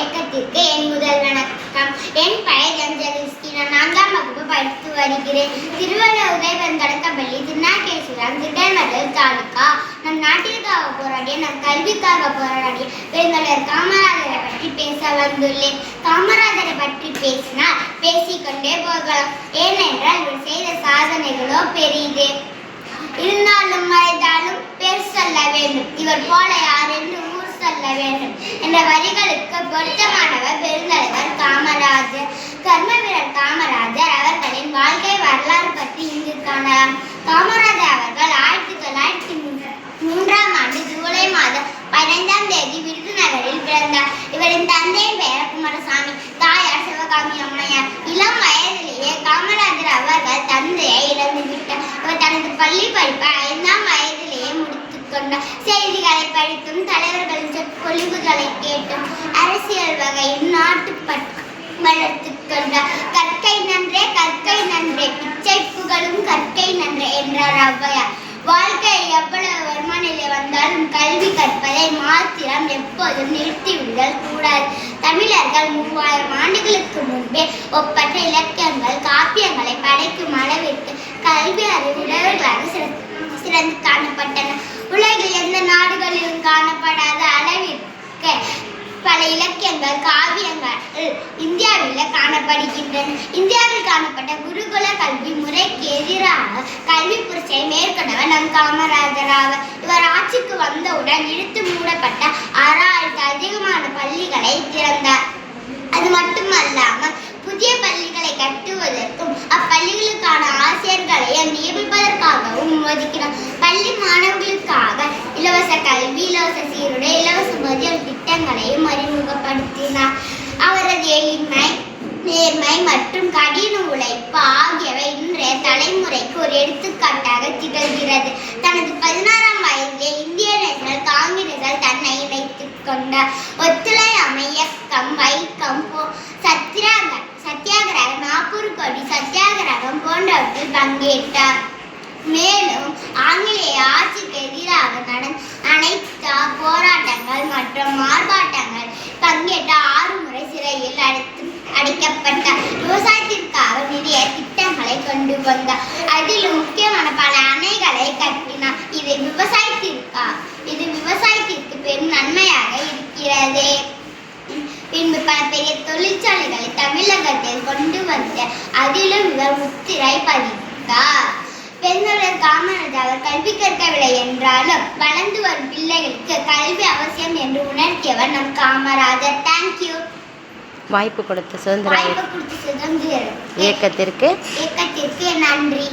இயக்கத்திற்கு என் முதல் வணக்கம். என் பெயர் எம் நான் நான்காம் வகுப்பு படித்து வருகிறேன். திருவள்ளுவர் உதயவன் தொடக்கப்பள்ளி திருநாகேஸ்வரம் திட்டமடல் தாலுகா நம் நாட்டிற்காக போராடிய நம் கல்விக்காக போராடிய பெருங்கலர் காமராஜரை பற்றி பேச வந்துள்ளேன். காமராஜரை பற்றி பேசினால் பேசிக்கொண்டே போகலாம். ஏனென்றால் இவர் செய்த சாதனைகளோ பெரியது இருந்தாலும் மறைந்தாலும் பேர் சொல்ல வேண்டும். இவர் போல யாரென்று சொல்ல வேண்டும் என்ற வரிகளுக்கு பொருத்தமானவர் பெருந்தலைவர் காமராஜர். கர்ம வீரர் காமராஜர் அவர்களின் வாழ்க்கை வரலாறு பற்றி இங்கு காணலாம். காமராஜர் அவர்கள் ஆயிரத்தி தொள்ளாயிரத்தி மூன்றாம் ஆண்டு ஜூலை மாதம் பதினைந்தாம் தேதி விருதுநகரில் பிறந்தார். இவரின் தந்தையின் பெயர் குமாரசாமி தாயார் சிவகாமி அம்மையார். இளம் வயதிலேயே காமராஜர் அவர்கள் தந்தையை இழந்து விட்டார். இவர் தனது பள்ளி படிப்பை ஐந்தாம் வயதிலேயே முடித்துக் கொண்டார். செய்திகளை படித்தும் தலை பொழிவுகளை கேட்டும் அரசியல் வகையில் நாட்டு வளர்த்து கொண்டார் கற்கை நன்றே கற்கை நன்றே. பிச்சை புகழும் கற்கை நன்றே என்றார் ஔவையார். வாழ்க்கை எவ்வளவு வருமானிலே வந்தாலும் கல்வி கற்பதை மாத்திரம் எப்போதும் நிறுத்திவிடல் கூடாது. தமிழர்கள் மூவாயிரம் ஆண்டுகளுக்கு முன்பே ஒப்பற்ற இலக்கியங்கள் காப்பியங்களை படைக்கும் அளவிற்கு கல்வி அறிவுடையவர்களாக சிறந்து சிறந்து காணப்பட்டன. உலகில் எந்த நாடுகளிலும் காணப்பட இலக்கியங்கள் காவியங்கள் இந்தியாவில் காணப்படுகின்றன இந்தியாவில் காணப்பட்ட குருகுல கல்வி முறைக்கு எதிராக கல்வி புரட்சியை மேற்கொண்டவர் நம் காமராஜர் ஆவர் இவர் ஆட்சிக்கு வந்தவுடன் இழுத்து மூடப்பட்ட ஆறாயிரத்து அதிகமான பள்ளிகளை திறந்தார். அது மட்டுமல்லாமல் புதிய பள்ளிகளை கட்டுவதற்கும் அப்பள்ளிகளுக்கான ஆசிரியர்களை நியமிப்பதற்காகவும் ஒதுக்கினார் பள்ளி கடின உழைப்பு ஆகியவை இன்றைய தலைமுறைக்கு ஒரு எடுத்துக்காட்டாக திகழ்கிறது. தனது பதினாறாம் வயதிலே இந்திய நேஷனல் காங்கிரஸால் தன்னை இணைத்துக் கொண்டார் ஒத்துழையாமை இயக்கம் வைக்கம் போ சத்தியாக சத்தியாகிரகம் நாகூர் கொடி சத்தியாகிரகம் போன்றவற்றில் பங்கேற்றார். மேலும் ஆங்கிலேய ஆட்சிக்கு எதிராக நடந்த அனை கொண்டார் அதில் முக்கியமான பல அணைகளை கட்டினார் இது விவசாயத்திற்கா? இது விவசாயத்திற்கு பெரும் நன்மையாக இருக்கிறது. பின்பு பல பெரிய தொழிற்சாலைகளை தமிழகத்தில் கொண்டு வந்து அதிலும் இவர் முத்திரை பதித்தார். பெருந்தலைவர் காமராஜர் அவர் கல்வி கற்கவில்லை என்றாலும் வளர்ந்து வரும் பிள்ளைகளுக்கு கல்வி அவசியம் என்று உணர்த்தியவர் நம் காமராஜர். தேங்க்யூ வாய்ப்பு கொடுத்த சுதந்திர இயக்கத்திற்கு நன்றி.